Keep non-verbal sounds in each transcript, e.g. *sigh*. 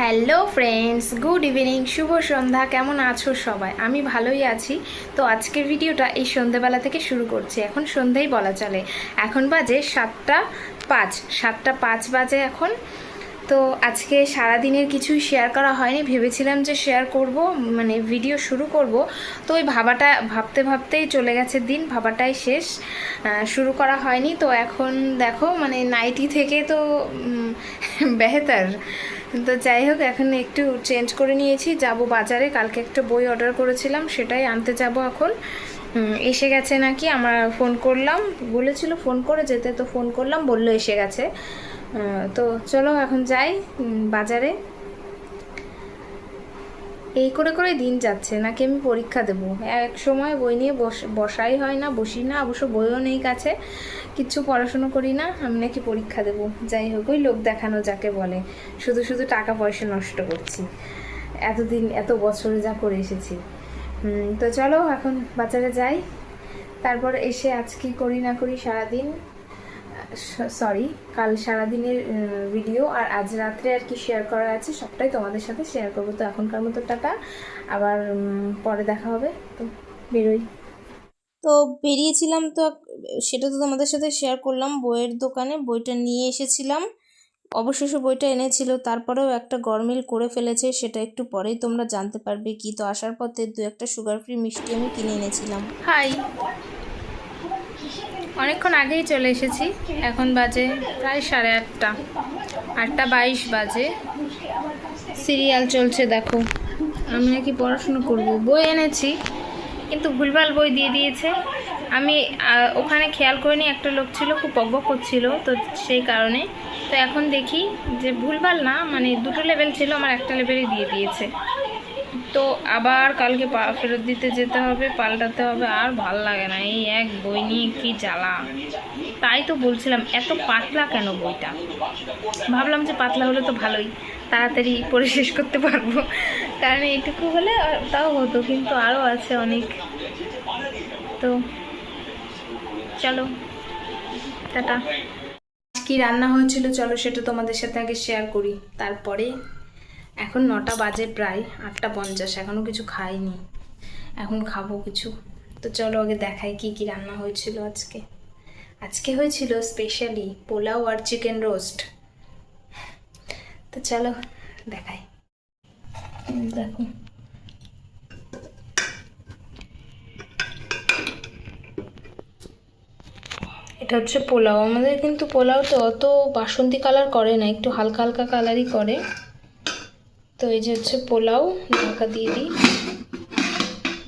Hello friends, good evening, শুভ সন্ধ্যা, কেমন আছো সবাই? আমি ভালোই আছি। তো আজকের ভিডিওটা এই সন্ধেবেলা থেকে শুরু করছি। এখন সন্ধ্যেই বলা চলে। এখন বাজে সাতটা পাঁচ। সাতটা পাঁচ বাজে এখন। তো আজকে সারাদিনের কিছুই শেয়ার করা হয়নি। ভেবেছিলাম যে শেয়ার করব মানে ভিডিও শুরু করব। তো ওই ভাবাটা, ভাবতে ভাবতেই চলে গেছে দিন, ভাবাটাই শেষ। শুরু করা হয়নি। তো এখন দেখো মানে নাইটি থেকে তো *laughs* বেহতার। তো যাই হোক, এখন একটু চেঞ্জ করে নিয়েছি। যাব বাজারে, কালকে একটা বই অর্ডার করেছিলাম, সেটাই আনতে যাব এখন। এসে গেছে নাকি? আমরা ফোন করলাম। বলেছিল ফোন করে, যেতে তো ফোন করলাম, বলল এসে গেছে। তো চলো এখন যাই বাজারে। এই করে করে দিন যাচ্ছে, নাকি আমি পরীক্ষা দেব? এক সময় বই নিয়ে বস, বসাই হয় না, বসি না, অবশ্য বইও নেই কাছে। কিচ্ছু পড়াশুনো করি না, আমি নাকি পরীক্ষা দেব। যাই হোক, ওই লোক দেখানো যাকে বলে। শুধু শুধু টাকা পয়সা নষ্ট করছি। এতদিন, এত বছরে যা করে এসেছি। তো চলো এখন বাজারে যাই। তারপর এসে আজ কি করি না করি সারাদিন? সরি কাল সারাদিনের ভিডিও আর আজ রাত্রে আর কি শেয়ার করা আছে সবটাই তোমাদের সাথে শেয়ার করব। তো এখনকার মতো টাটা। আবার পরে দেখা হবে। তো বেরোই। তো বেরিয়েছিলাম তো সেটা তো তোমাদের সাথে শেয়ার করলাম বইয়ের দোকানে। বইটা নিয়ে এসেছিলাম। অবশেষে বইটা এনেছিল তারপরেও একটা গরমিল করে ফেলেছে সেটা একটু পরেই তোমরা জানতে পারবে কি। তো আসার পথে দু একটা সুগার ফ্রি মিষ্টি আমি কিনে এনেছিলাম। হাই অনেকক্ষণ আগেই চলে এসেছি। এখন বাজে প্রায় সাড়ে আটটা। আটটা বাইশ বাজে। সিরিয়াল চলছে, দেখো। আমি নাকি পড়াশুনো করব। বই এনেছি, কিন্তু ভুলভাল বই দিয়ে দিয়েছে। আমি ওখানে খেয়াল করিনি, একটা লোক ছিল, খুব বকবক করছিল, তো সেই কারণে। তো এখন দেখি যে ভুলভাল না মানে দুটো লেভেল ছিল, আমার একটা লেভেলই দিয়ে দিয়েছে। তো আবার কালকে ফেরত দিতে যেতে হবে, পাল্টাতে হবে, আর ভালো লাগে না। এই এক বই নিয়ে কি জ্বালা। তাই তো বলছিলাম, এত পাতলা কেন বইটা? ভাবলাম যে পাতলা হলে তো ভালোই, তাড়াতাড়ি পড়ে শেষ করতে পারব। কারণ এইটুকু হলে তাও হতো, কিন্তু আরও আছে অনেক। তো চলো, টাটা। কি রান্না হয়েছিল, চলো সেটা তোমাদের সাথে আগে শেয়ার করি। তারপরে এখন নটা বাজে প্রায়, আটটা পঞ্চাশ এখনও কিছু খাইনি। এখন খাব কিছু। তো চলো আগে দেখাই কি কি রান্না হয়েছিল আজকে। আজকে হয়েছিল স্পেশালি পোলাও আর চিকেন রোস্ট তো চলো দেখাই। দেখো। এটা হচ্ছে পোলাও। আমাদের কিন্তু পোলাও তো অত বাসন্তী কালার করে না, একটু হালকা হালকা কালারই করে। তো এই যে হচ্ছে পোলাও ঢাকা দিয়ে দিই।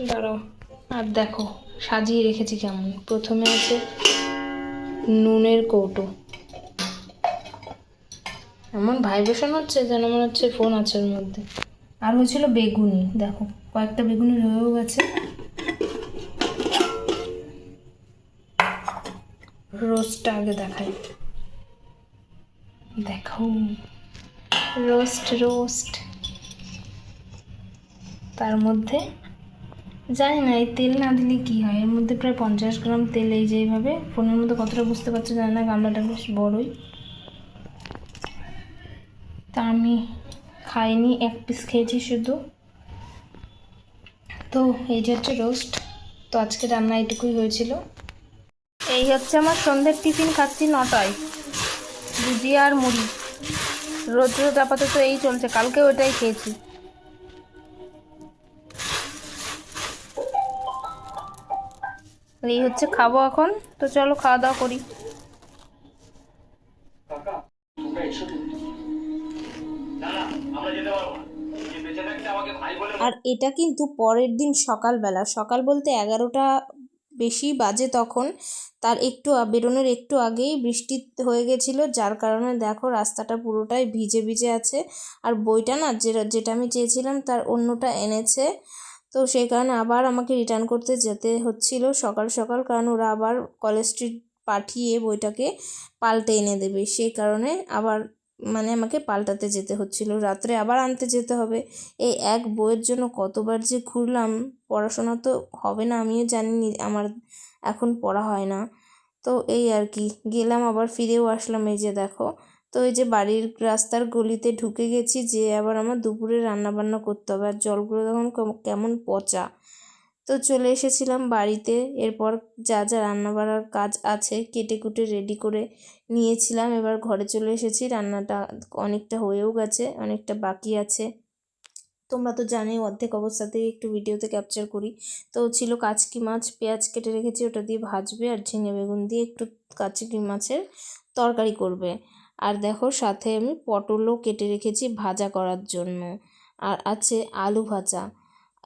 দাঁড়াও, আর দেখো, সাজিয়ে রেখেছি কেমন। প্রথমে আছে নুনের কৌটো। এমন ভাইব্রেশন হচ্ছে যেন মনে হচ্ছে ফোন আছে ওর মধ্যে। আর হয়েছিল বেগুনি, দেখো, কয়েকটা বেগুনি রয়েও গেছে। রোস্টটা আগে দেখাই। দেখো। Roast roast. তার মধ্যে? জানি না, এই তেল না দিলে কী হয়? এর মধ্যে প্রায় পঞ্চাশ গ্রাম তেল এই যে এইভাবে, ফোনের মধ্যে কতটা বুঝতে পারছ জানি না, গামলাটা বেশ বড়ই। তা আমি খাইনি, এক পিস খেয়েছি শুধু। তো এই যে হচ্ছে রোস্ট তো আজকে রান্না এটুকুই হয়েছিল। এই হচ্ছে আমার সন্ধ্যের টিফিন খাচ্ছি নটায়। ভুজিয়া আর মুড়ি। রোজ রোজ আপাতত এই চলছে, কালকে ওটাই খেয়েছি। এই হচ্ছে খাব এখন। তো চলো খাওয়া দাওয়া করি। আর এটা কিন্তু পরের দিন সকালবেলা। সকাল বলতে এগারোটা বেশি বাজে তখন। তার একটু বেরোনোর একটু আগেই বৃষ্টি হয়ে গেছিল, যার কারণে দেখো রাস্তাটা পুরোটাই ভিজে ভিজে আছে। আর বইটা না যেটা আমি চেয়েছিলাম তার অন্যটা এনেছে। তো সেই কারণে আবার আমাকে রিটার্ন করতে যেতে হচ্ছিল সকাল সকাল, কারণ ওরা আবার কলেজ স্ট্রিট পাঠিয়ে বইটাকে পাল্টে এনে দেবে। সেই কারণে আবার মানে আমাকে পাল্টাতে যেতে হচ্ছিল। রাত্রে আবার আনতে যেতে হবে। এই এক বইয়ের জন্য কতবার যে ঘুরলাম, পড়াশোনা তো হবে না, আমিও জানিনি, আমার এখন পড়া হয় না। তো এই আর কি, গেলাম আবার, ফিরেও আসলাম। এই যে দেখো তো এই যে বাড়ির রাস্তার গলিতে ঢুকে গেছি যে আবার আমার দুপুরে রান্না বান্না করতে হবে আর জলগুলো তখন কেম- কেমন পচা। তো চলে এসেছিলাম বাড়িতে, এরপর যা যা রান্না বান্নার কাজ আছে কেটে কুটে রেডি করে নিয়েছিলাম। এবার ঘরে চলে এসেছি, রান্নাটা অনেকটা হয়েও গেছে, অনেকটা বাকি আছে। তোমরা তো জানোই অর্ধেক অবস্থাতেই একটু ভিডিওতে ক্যাপচার করি। তো ছিল কাচকি মাছ, পেঁয়াজ কেটে রেখেছি, ওটা দিয়ে ভাজবে আর ঝিঙে বেগুন দিয়ে একটু কাচকি মাছের তরকারি করবে। আর দেখো সাথে আমি পটলও কেটে রেখেছি ভাজা করার জন্য। আর আছে আলু ভাজা।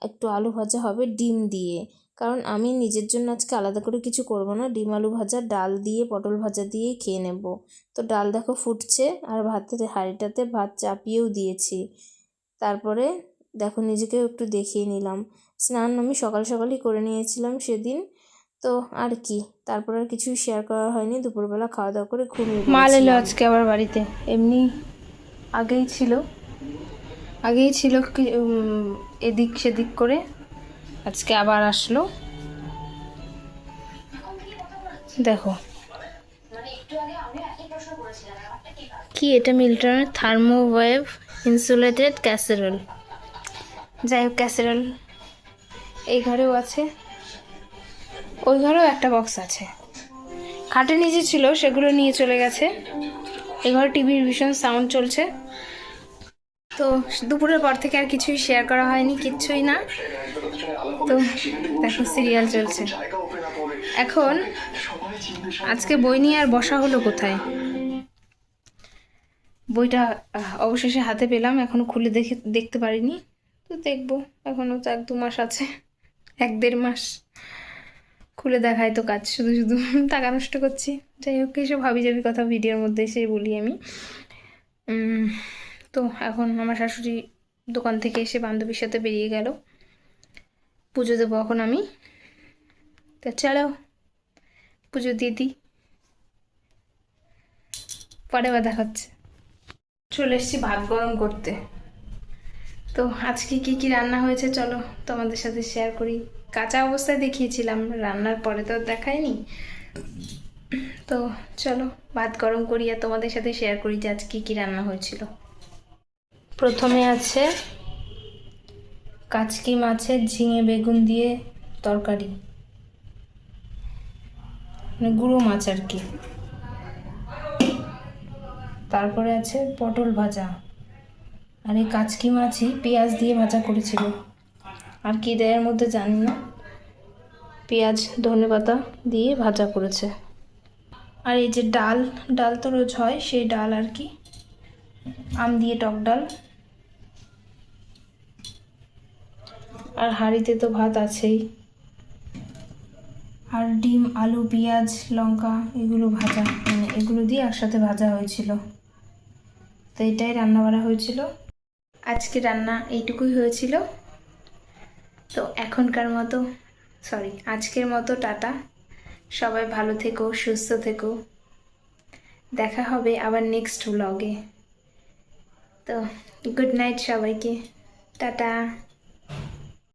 একটু আলু ভাজা হবে ডিম দিয়ে। কারণ আমি নিজের জন্য আজকে আলাদা করে কিছু করব না। ডিম, আলু ভাজা, ডাল দিয়ে, পটল ভাজা দিয়েই খেয়ে নেব। তো ডাল দেখো ফুটছে আর ভাতের হাঁড়িটাতে ভাত চাপিয়েও দিয়েছি। তারপরে দেখো নিজেকেও একটু দেখিয়ে নিলাম। স্নান আমি সকাল সকালই করে নিয়েছিলাম সেদিন। তো আর কি তারপর আর কিছুই শেয়ার করা হয়নি। দুপুরবেলা খাওয়া দাওয়া করে ঘুমিয়ে মাল এলো আজকে আবার বাড়িতে। এমনি আগেই ছিল। আগেই ছিল এদিক সেদিক করে। আজকে আবার আসলো। দেখো। কি এটা মিল্টনের থার্মোওয়েভ ইনসুলেটেড ক্যাসেরোল। যাই হোক ক্যাসেরোল। এই ঘরেও আছে। ওই ঘরেও একটা বক্স আছে। খাটে নিচে ছিল, সেগুলো নিয়ে চলে গেছে। এই ঘরে টিভির ভীষণ সাউন্ড চলছে। তো দুপুরের পর থেকে আর কিছুই শেয়ার করা হয়নি, কিচ্ছুই না। তো দেখো সিরিয়াল চলছে। এখন আজকে বই নিয়ে আর বসা হলো কোথায়? বইটা অবশেষে হাতে পেলাম, এখনও খুলে দেখে, দেখতে পারিনি। তো দেখব, এখনও তো এক দু মাস আছে, এক দেড় মাস। খুলে দেখায় তো কাজ, শুধু শুধু টাকা নষ্ট করছি। যাই হোক এসব ভাবি যাবি কথা ভিডিওর মধ্যে এসে বলি আমি। তো এখন আমার শাশুড়ি দোকান থেকে এসে বান্ধবীর সাথে বেরিয়ে গেল। পুজো দেবো এখন আমি। তা চলো, পুজো দিয়ে দিই। পরে বা দেখাচ্ছে চলে এসেছি ভাত গরম করতে। তো আজকে কি কি রান্না হয়েছে চলো তোমাদের সাথে শেয়ার করি। কাঁচা অবস্থায় দেখিয়েছিলাম, রান্নার পরে তো দেখায়নি। তো চলো, ভাত গরম করি আর তোমাদের সাথে শেয়ার করি যে আজ কি কি রান্না হয়েছিল। প্রথমে আছে কাচকি মাছের ঝিঙে বেগুন দিয়ে তরকারি। মানে গুঁড়ো মাছ আর কি। তারপরে আছে পটল ভাজা। আর এই কাচকি মাছই পেঁয়াজ দিয়ে ভাজা করেছিল। আর কি দেয় এর মধ্যে জানি না। পেঁয়াজ ধনে পাতা দিয়ে ভাজা করেছে। আর এই যে ডাল ডাল তো রোজ হয়, সেই ডাল আর কি। আম দিয়ে টক ডাল। আর হাঁড়িতে তো ভাত আছেই। আর ডিম, আলু, পেঁয়াজ, লঙ্কা এগুলো ভাজা মানে এগুলো দিয়ে একসাথে ভাজা হয়েছিল। তো এটাই রান্না করা হয়েছিল। আজকে রান্না এইটুকুই হয়েছিল। তো এখনকার মতো সরি আজকের মতো টাটা। সবাই ভালো থেকো, সুস্থ থেকো। দেখা হবে আবার নেক্সট ব্লগে তো গুড নাইট সবাইকে। টাটা।